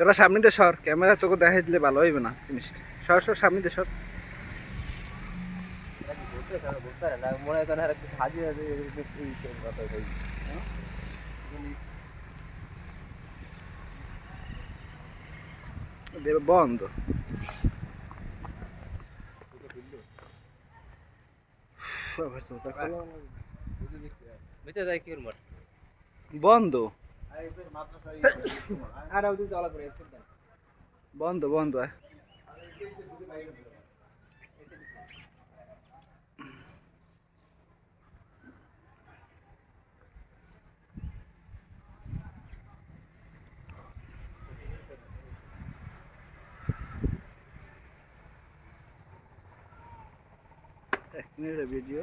তোরা সামনে দিয়ে সর। ক্যামেরা তোকে দেখাই দিলে ভালো হইবে না জিনিসটা। সর সর সামনে দিয়ে সর। বন্ধ। বন্ধ। আর ওদিকে চলা করে বন্ধ বন্ধ আয়। এক মিনিটের ভিডিও